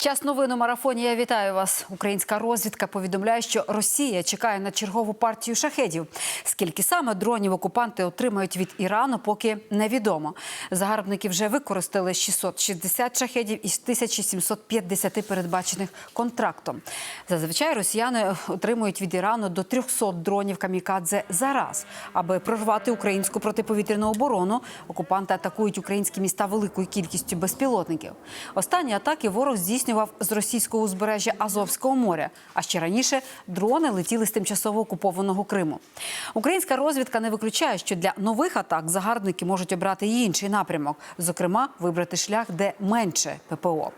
Час новин у марафоні. Я вітаю вас. Українська розвідка повідомляє, що Росія чекає на чергову партію шахедів. Скільки саме дронів окупанти отримають від Ірану, поки невідомо. Загарбники вже використали 660 шахедів із 1750 передбачених контрактом. Зазвичай росіяни отримують від Ірану до 300 дронів камікадзе за раз. Аби прорвати українську протиповітряну оборону, окупанти атакують українські міста великою кількістю безпілотників. Останні атаки ворог здійснював з російського узбережжя Азовського моря. А ще раніше дрони летіли з тимчасово окупованого Криму. Українська розвідка не виключає, що для нових атак загарбники можуть обрати і інший напрямок, зокрема, вибрати шлях, де менше ППО.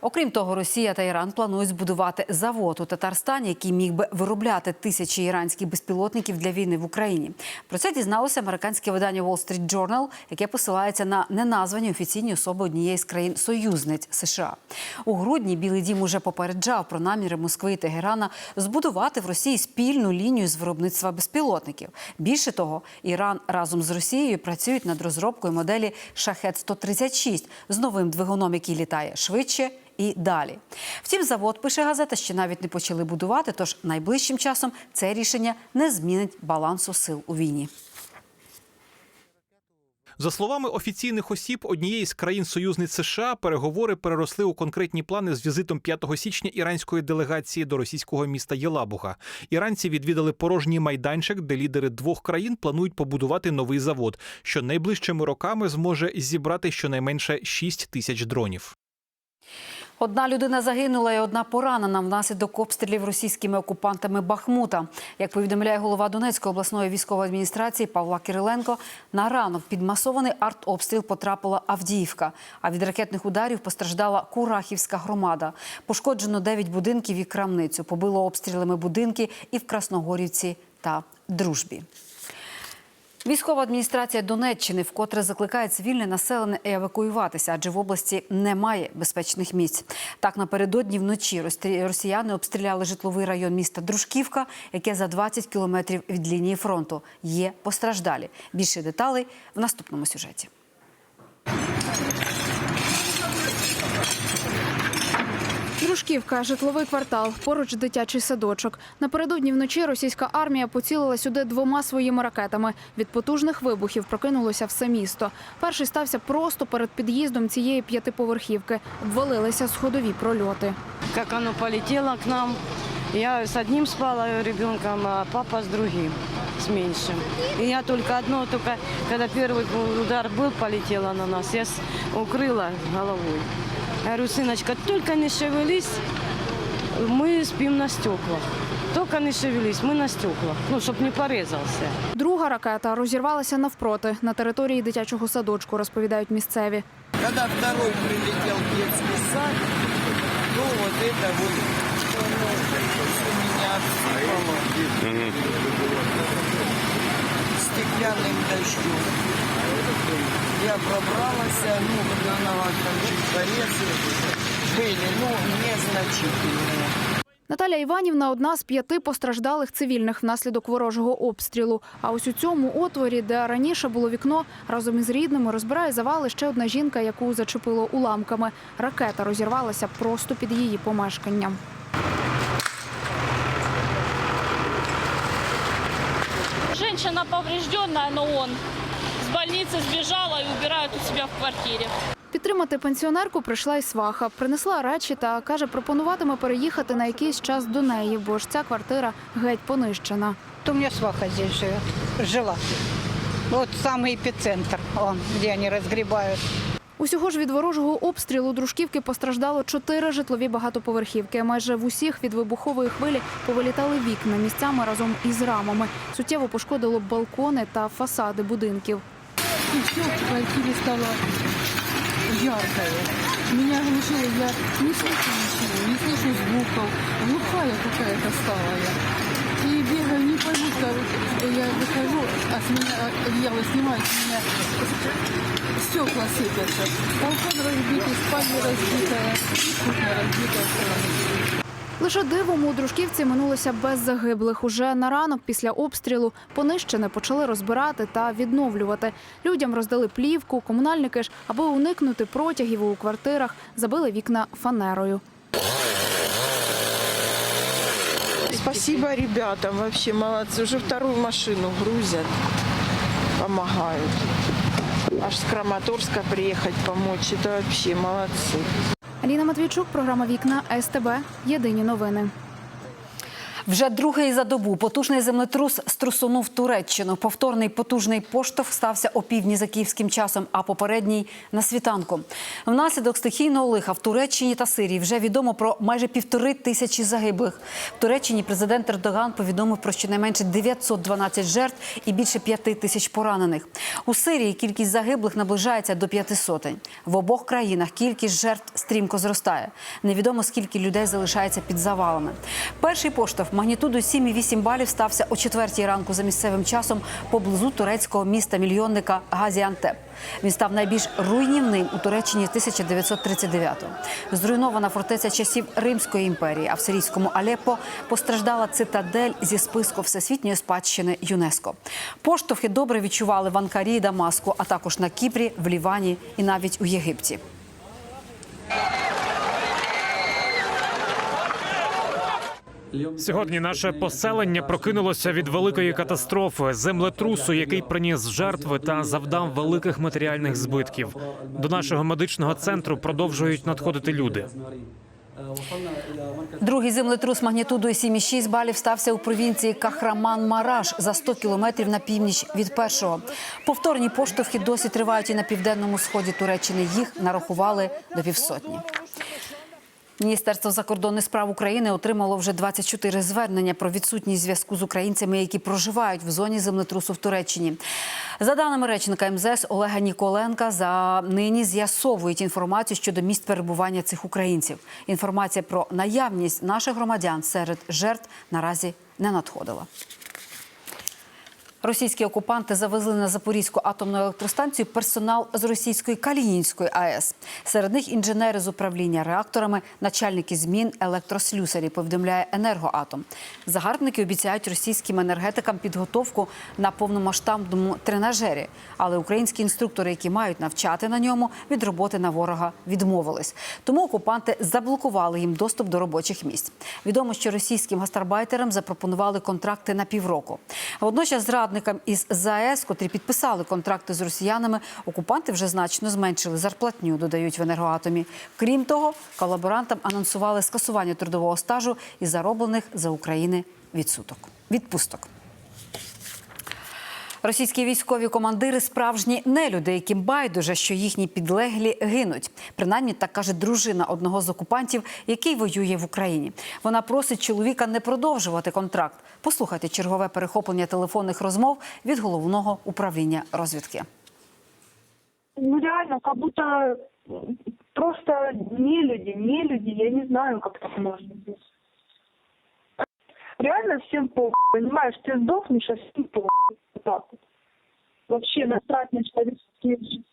Окрім того, Росія та Іран планують збудувати завод у Татарстані, який міг би виробляти тисячі іранських безпілотників для війни в Україні. Про це дізналося американське видання Wall Street Journal, яке посилається на неназвані офіційні особи однієї з країн союзниць США. У грудні Білий Дім уже попереджав про наміри Москви і Тегерана збудувати в Росії спільну лінію з виробництва безпілотників. Більше того, Іран разом з Росією працюють над розробкою моделі Шахет 136 з новим двигуном, який літає швидше і далі. Втім, завод пише газета, ще навіть не почали будувати. Тож найближчим часом це рішення не змінить балансу сил у війні. За словами офіційних осіб однієї з країн-союзниць США, переговори переросли у конкретні плани з візитом 5 січня іранської делегації до російського міста Єлабуга. Іранці відвідали порожній майданчик, де лідери двох країн планують побудувати новий завод, що найближчими роками зможе зібрати щонайменше 6 тисяч дронів. Одна людина загинула і одна поранена внаслідок обстрілів російськими окупантами Бахмута. Як повідомляє голова Донецької обласної військової адміністрації Павла Кириленко, на ранок під масований артобстріл потрапила Авдіївка. А від ракетних ударів постраждала Курахівська громада. Пошкоджено 9 будинків і крамницю. Побило обстрілами будинки і в Красногорівці та Дружбі. Військова адміністрація Донеччини вкотре закликає цивільне населення евакуюватися, адже в області немає безпечних місць. Так напередодні вночі росіяни обстріляли житловий район міста Дружківка, яке за 20 кілометрів від лінії фронту. Є постраждалі. Більше деталей в наступному сюжеті. Дружківка, житловий квартал, поруч дитячий садочок. Напередодні вночі російська армія поцілила сюди двома своїми ракетами. Від потужних вибухів прокинулося все місто. Перший стався просто перед під'їздом цієї п'ятиповерхівки. Обвалилися сходові прольоти. как оно полетело к нам. Я с одним спала ребенком, а папа с другим, с меньшим. И я только одно, только когда первый удар был, полетело на нас, я с- укрыла головой. Я говорю, сыночка, только не шевелись, мы спим на стеклах. Только не шевелись, мы на стеклах, ну, чтобы не порезался. Друга ракета розірвалася навпроти на території дитячого садочку, розповідають місцеві. Когда второй прилетел в детский сад, то вот это вот ну, всё меня обсыпало стеклянным дождем. Я пробралась, ну, на ногах там чуть порезы были, ну, незначительные. Наталя Іванівна одна з п'яти постраждалих цивільних внаслідок ворожого обстрілу. А ось у цьому отворі, де раніше було вікно, разом із рідними розбирає завали ще одна жінка, яку зачепило уламками. Ракета розірвалася просто під її помешканням. Женщина поврежденная, но он с больницы сбежала и убирают у себя в квартире. Підтримати пенсіонерку прийшла й сваха. Принесла речі та каже, пропонуватиме переїхати на якийсь час до неї, бо ж ця квартира геть понищена. У меня сваха здесь живет, жила. Вот самый эпицентр, он, где они разгребают. Усього ж від ворожого обстрілу дружківки постраждало чотири житлові багатоповерхівки. Майже в усіх від вибухової хвилі повилітали вікна місцями разом із рамами. Суттєво пошкодило балкони та фасади будинків. И все в квартире стало яркое. Меня оглушило, я не слышу ничего, не слышу звуков. Глухая какая-то стала я. И бегаю не пойму, я выхожу, а с меня одеяло снимают, с меня стекла сыпятся. Балкон разбитый, спальня разбитая, кухня разбитая. всё. Лише дивом у дружківці минулося без загиблих. Уже на ранок після обстрілу понищене почали розбирати та відновлювати. Людям роздали плівку, комунальники ж, аби уникнути протягів у квартирах, забили вікна фанерою. Спасибо ребятам, вообще молодцы. Уже вторую машину грузят, помогают. Аж с Краматорска приехать помочь, это вообще молодцы. Аліна Матвійчук, програма Вікна СТБ. Єдині новини. Вже другий за добу потужний землетрус струсунув Туреччину. Повторний потужний поштовх стався опівдні за київським часом, а попередній на світанку. Внаслідок стихійного лиха в Туреччині та Сирії вже відомо про майже півтори тисячі загиблих. В Туреччині президент Ердоган повідомив про щонайменше 912 жертв і більше п'яти тисяч поранених. У Сирії кількість загиблих наближається до п'яти сотень. В обох країнах кількість жертв стрімко зростає. Невідомо скільки людей залишається під завалами. Перший поштовх магнітудою 7,8 балів стався о четвертій ранку за місцевим часом поблизу турецького міста-мільйонника Газіантеп. Він став найбільш руйнівним у Туреччині 1939-го. Зруйнована фортеця часів Римської імперії, а в сирійському Алеппо постраждала цитадель зі списку всесвітньої спадщини ЮНЕСКО. Поштовхи добре відчували в Анкарі і Дамаску, а також на Кіпрі, в Лівані і навіть у Єгипті. Сьогодні наше поселення прокинулося від великої катастрофи, землетрусу, який приніс жертви та завдав великих матеріальних збитків. До нашого медичного центру продовжують надходити люди. Другий землетрус магнітудою 7,6 балів стався у провінції Кахраман-Мараш за 100 кілометрів на північ від першого. Повторні поштовхи досі тривають і на південному сході Туреччини. Їх нарахували до півсотні. Міністерство закордонних справ України отримало вже 24 звернення про відсутність зв'язку з українцями, які проживають в зоні землетрусу в Туреччині. За даними речника МЗС Олега Ніколенка, за нині з'ясовують інформацію щодо місць перебування цих українців. Інформація про наявність наших громадян серед жертв наразі не надходила. Російські окупанти завезли на Запорізьку атомну електростанцію персонал з російської Калінінської АЕС. Серед них інженери з управління реакторами, начальники змін, електрослюсарі, повідомляє енергоатом. Загарбники обіцяють російським енергетикам підготовку на повномасштабному тренажері. Але українські інструктори, які мають навчати на ньому, від роботи на ворога відмовились. Тому окупанти заблокували їм доступ до робочих місць. Відомо, що російським гастарбайтерам запропонували контракти на півроку. Водночас зрадникам із ЗАЕС, котрі підписали контракти з росіянами, окупанти вже значно зменшили зарплатню, додають в енергоатомі. Крім того, колаборантам анонсували скасування трудового стажу і зароблених за України відсуток. Відпусток. Російські військові командири справжні нелюди, яким байдуже, що їхні підлеглі гинуть. Принаймні так каже дружина одного з окупантів, який воює в Україні. Вона просить чоловіка не продовжувати контракт. Послухайте чергове перехоплення телефонних розмов від головного управління розвідки. Ну реально, как будто просто не люди, я не знаю, как так можно быть. Реально всем похуй, понимаешь, ты сдохнешь, а всем похуй. Так вот. Вообще насрать на человеческие жизни.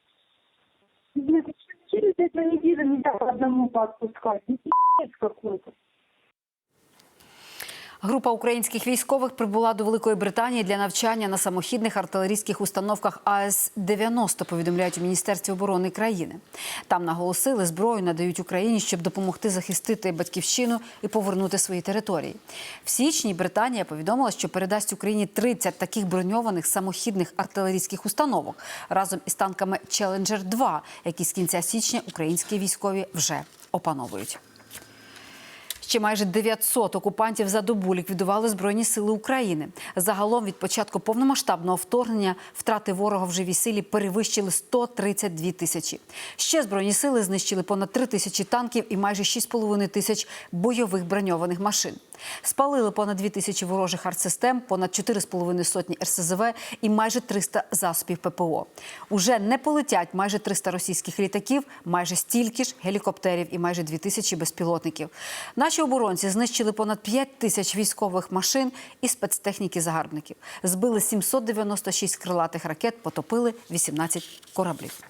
Через эту неделю нельзя по одному поотпускать. Ну, пиздец какой-то. Група українських військових прибула до Великої Британії для навчання на самохідних артилерійських установках АС-90, повідомляють у Міністерстві оборони країни. Там наголосили, зброю надають Україні, щоб допомогти захистити батьківщину і повернути свої території. В січні Британія повідомила, що передасть Україні 30 таких броньованих самохідних артилерійських установок разом із танками Челенджер 2 які з кінця січня українські військові вже опановують. Ще майже 900 окупантів за добу ліквідували Збройні сили України. Загалом від початку повномасштабного вторгнення втрати ворога в живій силі перевищили 132 тисячі. Ще Збройні сили знищили понад 3 тисячі танків і майже 6,5 тисяч бойових броньованих машин. Спалили понад 2 тисячі ворожих артсистем, понад 4,5 сотні РСЗВ і майже 300 засобів ППО. Уже не полетять майже 300 російських літаків, майже стільки ж гелікоптерів і майже 2 тисячі безпілотників. Наші оборонці знищили понад 5 тисяч військових машин і спецтехніки загарбників. Збили 796 крилатих ракет, потопили 18 кораблів.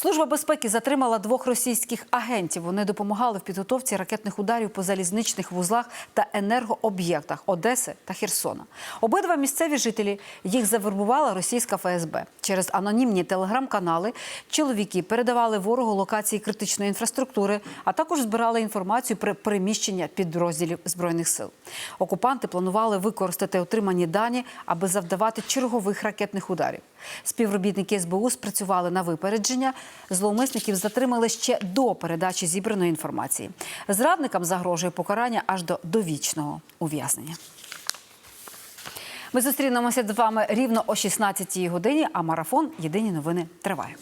Служба безпеки затримала двох російських агентів. Вони допомагали в підготовці ракетних ударів по залізничних вузлах та енергооб'єктах Одеси та Херсона. Обидва місцеві жителі їх завербувала російська ФСБ. Через анонімні телеграм-канали чоловіки передавали ворогу локації критичної інфраструктури, а також збирали інформацію про переміщення підрозділів збройних сил. Окупанти планували використати отримані дані, аби завдавати чергових ракетних ударів. Співробітники СБУ спрацювали на випередження. Зловмисників затримали ще до передачі зібраної інформації. Зрадникам загрожує покарання аж до довічного ув'язнення. Ми зустрінемося з вами рівно о 16-й годині. А марафон Єдині новини триває.